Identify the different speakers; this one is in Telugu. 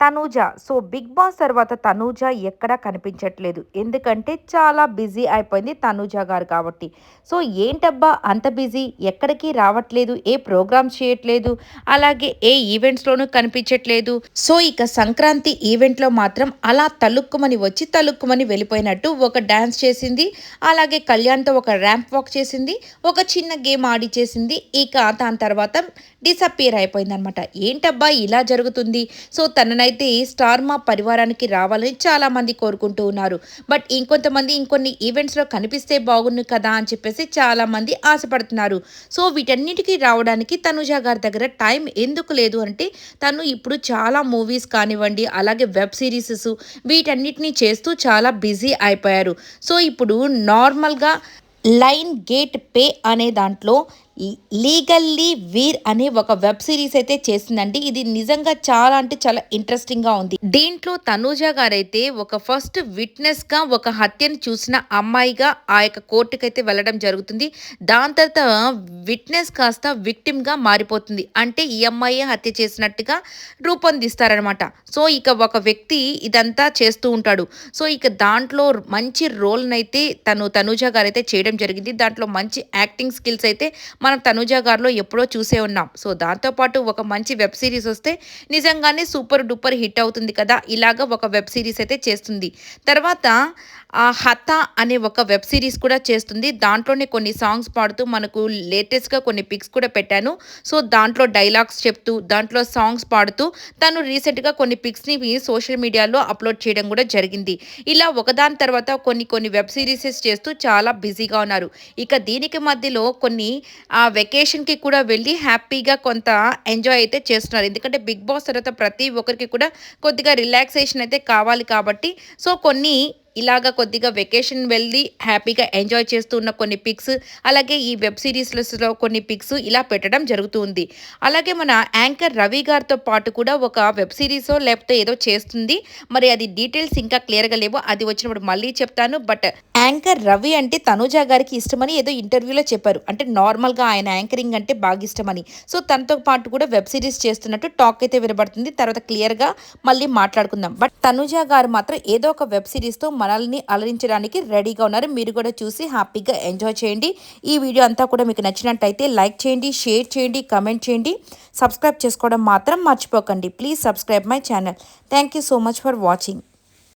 Speaker 1: Tanuja. So Bigg Boss తర్వాత తనూజ ఎక్కడా కనిపించట్లేదు. ఎందుకంటే చాలా బిజీ అయిపోయింది తనూజ గారు కాబట్టి. సో ఏంటబ్బా అంత బిజీ? ఎక్కడికి రావట్లేదు? ఏ ప్రోగ్రామ్స్ చేయట్లేదు? అలాగే ఏ ఈవెంట్స్లోనూ కనిపించట్లేదు? సో ఇక సంక్రాంతి ఈవెంట్లో మాత్రం అలా తలుక్కుమని వచ్చి తలుక్కుమని వెళ్ళిపోయినట్టు ఒక డ్యాన్స్ చేసింది. అలాగే కళ్యాణ్తో ఒక ర్యాంప్ వాక్ చేసింది. ఒక చిన్న గేమ్ ఆడి చేసింది ఇక దాని తర్వాత డిసప్పియర్ అయిపోయింది అనమాట ఏంటబ్బా ఇలా జరుగుతుంది? సో అయితే స్టార్ మా పరివారానికి రావాలని చాలామంది కోరుకుంటూ ఉన్నారు. బట్ ఇంకొంతమంది ఇంకొన్ని ఈవెంట్స్లో కనిపిస్తే బాగుండు కదా అని చెప్పేసి చాలామంది ఆశపడుతున్నారు. సో వీటన్నిటికీ రావడానికి తనుజ గారి దగ్గర టైం ఎందుకు లేదు అంటే తను ఇప్పుడు చాలా మూవీస్ కానివ్వండి అలాగే వెబ్ సిరీసెస్ వీటన్నిటిని చేస్తూ చాలా బిజీ అయిపోయారు. సో ఇప్పుడు నార్మల్గా లైన్ గేట్ పే అనే దాంట్లో లీగల్లీ వీర్ అనే ఒక వెబ్ సిరీస్ అయితే చేసిందండి. ఇది నిజంగా చాలా అంటే చాలా ఇంట్రెస్టింగ్గా ఉంది. దీంట్లో తనూజ గారైతే ఒక ఫస్ట్ విట్నెస్గా ఒక హత్యను చూసిన అమ్మాయిగా ఆ యొక్క కోర్టుకైతే వెళ్ళడం జరుగుతుంది. దాని తర్వాత విట్నెస్ కాస్త విక్టిమ్గా మారిపోతుంది. అంటే ఈ అమ్మాయి హత్య చేసినట్టుగా రూపొందిస్తారనమాట. సో ఇక ఒక వ్యక్తి ఇదంతా చేస్తూ ఉంటాడు. సో ఇక దాంట్లో మంచి రోల్నైతే తను తనూజ గారైతే చేయడం జరిగింది. దాంట్లో మంచి యాక్టింగ్ స్కిల్స్ అయితే మనం తనుజ గారిలో ఎప్పుడో చూసే ఉన్నాం. సో దాంతోపాటు ఒక మంచి వెబ్ సిరీస్ వస్తే నిజంగానే సూపర్ డూపర్ హిట్ అవుతుంది కదా? ఇలాగ ఒక వెబ్ సిరీస్ అయితే చేస్తుంది. తర్వాత ఆ హత అనే ఒక వెబ్ సిరీస్ కూడా చేస్తుంది. దాంట్లోనే కొన్ని సాంగ్స్ పాడుతూ మనకు లేటెస్ట్గా కొన్ని పిక్స్ కూడా పెట్టాను. సో దాంట్లో డైలాగ్స్ చెప్తూ దాంట్లో సాంగ్స్ పాడుతూ తను రీసెంట్గా కొన్ని పిక్స్ని సోషల్ మీడియాలో అప్లోడ్ చేయడం కూడా జరిగింది. ఇలా ఒకదాని తర్వాత కొన్ని కొన్ని వెబ్ సిరీసెస్ చేస్తూ చాలా బిజీగా ఉన్నారు. ఇక దీనికి మధ్యలో కొన్ని ఆ వెకేషన్కి కూడా వెళ్ళి హ్యాపీగా కొంత ఎంజాయ్ అయితే చేస్తున్నారు. ఎందుకంటే బిగ్ బాస్ తర్వాత ప్రతి ఒక్కరికి కూడా కొద్దిగా రిలాక్సేషన్ అయితే కావాలి కాబట్టి. సో కొన్ని ఇలాగ కొద్దిగా వెకేషన్ వెళ్ళి హ్యాపీగా ఎంజాయ్ చేస్తూ ఉన్న కొన్ని పిక్స్ అలాగే ఈ వెబ్ సిరీస్లో కొన్ని పిక్స్ ఇలా పెట్టడం జరుగుతుంది. అలాగే మన యాంకర్ రవి గారితో పాటు కూడా ఒక వెబ్ సిరీస్ లేకపోతే ఏదో చేస్తుంది. మరి అది డీటెయిల్స్ ఇంకా క్లియర్గా లేవో. అది వచ్చినప్పుడు మళ్ళీ చెప్తాను. బట్ యాంకర్ రవి అంటే తనుజా గారికి ఇష్టమని ఏదో ఇంటర్వ్యూలో చెప్పారు. అంటే నార్మల్గా ఆయన యాంకరింగ్ అంటే బాగా ఇష్టమని. సో తనతో పాటు కూడా వెబ్ సిరీస్ చేస్తున్నట్టు టాక్ అయితే వినబడుతుంది. తర్వాత క్లియర్గా మళ్ళీ మాట్లాడుకుందాం. బట్ తనుజా గారు మాత్రం ఏదో ఒక వెబ్ సిరీస్తో మనల్ని అలరించడానికి రెడీగా ఉన్నారు. మీరు కూడా చూసి హ్యాపీగా ఎంజాయ్ చేయండి. ఈ వీడియో అంతా కూడా మీకు నచ్చినట్టయితే లైక్ చేయండి షేర్ చేయండి కమెంట్ చేయండి. సబ్స్క్రైబ్ చేసుకోవడం మాత్రం మర్చిపోకండి. Please subscribe my channel. Thank you so much for watching.